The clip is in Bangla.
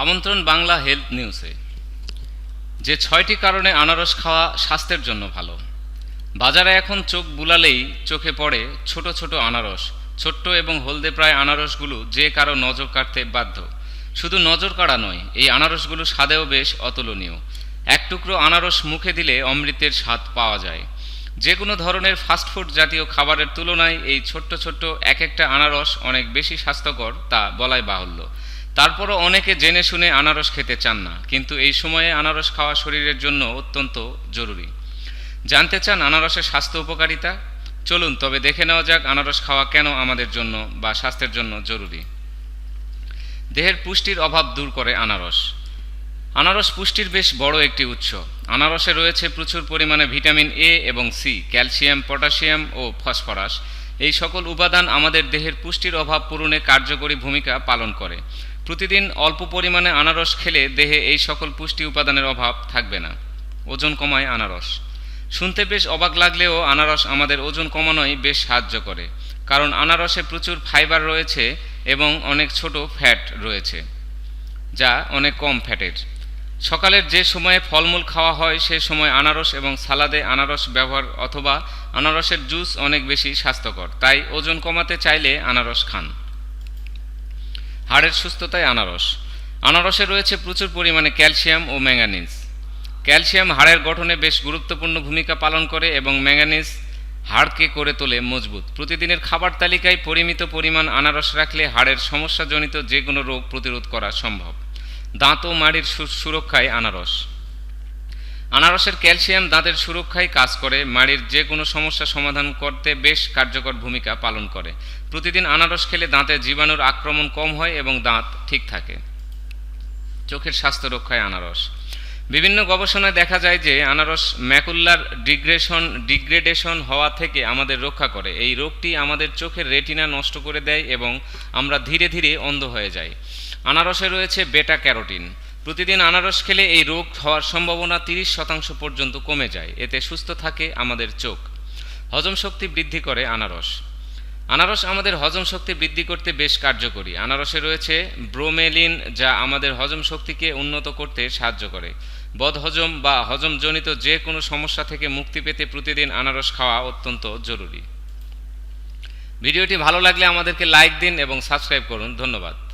আমন্ত্রণ বাংলা হেলথ নিউজে। যে ছয়টি কারণে আনারস খাওয়া স্বাস্থ্যের জন্য ভালো। বাজারে এখন চোখ বুলালেই চোখে পড়ে ছোট ছোট আনারস, ছোট্ট এবং হলদে প্রায় আনারসগুলো যে কারও নজর কাটতে বাধ্য। শুধু নজর কাড়া নয়, এই আনারসগুলো স্বাদেও বেশ অতুলনীয়। এক টুকরো আনারস মুখে দিলে অমৃতের স্বাদ পাওয়া যায়। যে কোনো ধরনের ফাস্টফুড জাতীয় খাবারের তুলনায় এই ছোট্ট ছোট্ট এক একটা আনারস অনেক বেশি স্বাস্থ্যকর, তা বলাই বাহুল্য। তারপরও অনেকে জেনে শুনে আনারস খেতে চান না, কিন্তু এই সময়ে আনারস খাওয়া শরীরের জন্য অত্যন্ত জরুরি। জানতে চান আনারসের স্বাস্থ্য উপকারিতা? চলুন, তবে দেখে নেওয়া যাক আনারস খাওয়া কেন আমাদের জন্য বা স্বাস্থ্যের জন্য জরুরি। দেহের পুষ্টির অভাব দূর করে আনারস। আনারস পুষ্টির বেশ বড় একটি উৎস। আনারসে রয়েছে প্রচুর পরিমাণে ভিটামিন এ এবং সি, ক্যালসিয়াম, পটাশিয়াম ও ফসফরাস। এই সকল উপাদান আমাদের দেহের পুষ্টির অভাব পূরণে কার্যকরী ভূমিকা পালন করে। প্রতিদিন অল্প পরিমাণে আনারস খেলে দেহে এই সকল পুষ্টি উপাদানের অভাব থাকবে না। ওজন কমায় আনারস। শুনতে বেশ অবাক লাগলেও আনারস আমাদের ওজন কমানোয় বেশ সাহায্য করে, কারণ আনারসে প্রচুর ফাইবার রয়েছে এবং অনেক ছোট ফ্যাট রয়েছে, যা অনেক কম ফ্যাটের। সকালের যে সময়ে ফলমূল খাওয়া হয়, সে সময় আনারস এবং সালাদে আনারস ব্যবহার অথবা আনারসের জুস অনেক বেশি স্বাস্থ্যকর, তাই ওজন কমাতে চাইলে আনারস খান। হাড়ের সুস্থতায় আনারস। আনারসে রয়েছে প্রচুর পরিমাণে ক্যালসিয়াম ও ম্যাঙ্গানিজ। ক্যালসিয়াম হাড়ের গঠনে বেশ গুরুত্বপূর্ণ ভূমিকা পালন করে এবং ম্যাঙ্গানিজ হাড়কে করে তোলে মজবুত। প্রতিদিনের খাবার তালিকায় পরিমিত পরিমাণ আনারস রাখলে হাড়ের সমস্যাজনিত যে কোনো রোগ প্রতিরোধ করা সম্ভব। দাঁত ও মাড়ির সুরক্ষায় আনারস। আনারসের ক্যালসিয়াম দাঁতের সুরক্ষায় কাজ করে, মাড়ির যে কোনো সমস্যা সমাধান করতে বেশ কার্যকর ভূমিকা পালন করে। প্রতিদিন আনারস খেলে দাঁতে জীবাণুর আক্রমণ কম হয় এবং দাঁত ঠিক থাকে। চোখের স্বাস্থ্য রক্ষায় আনারস। বিভিন্ন গবেষণায় দেখা যায় যে আনারস ম্যাকুলার ডিগ্রেশন, ডিগ্রেডেশন হওয়া থেকে আমাদের রক্ষা করে। এই রোগটি আমাদের চোখের রেটিনা নষ্ট করে দেয় এবং আমরা ধীরে ধীরে অন্ধ হয়ে যাই। আনারসে রয়েছে বেটা ক্যারোটিন। প্রতিদিন আনারস খেলে এই রোগ হওয়ার সম্ভাবনা তিরিশ শতাংশ পর্যন্ত কমে যায়। এতে সুস্থ থাকে আমাদের চোখ। হজম শক্তি বৃদ্ধি করে আনারস। আনারস আমাদের হজম শক্তি বৃদ্ধি করতে বেশ কার্যকরী। আনারসে রয়েছে ব্রোমেলিন, যা আমাদের হজম শক্তিকে উন্নত করতে সাহায্য করে। বদহজম বা হজমজনিত যে কোনো সমস্যা থেকে মুক্তি পেতে প্রতিদিন আনারস খাওয়া অত্যন্ত জরুরি। ভিডিওটি ভালো লাগলে আমাদেরকে লাইক দিন এবং সাবস্ক্রাইব করুন। ধন্যবাদ।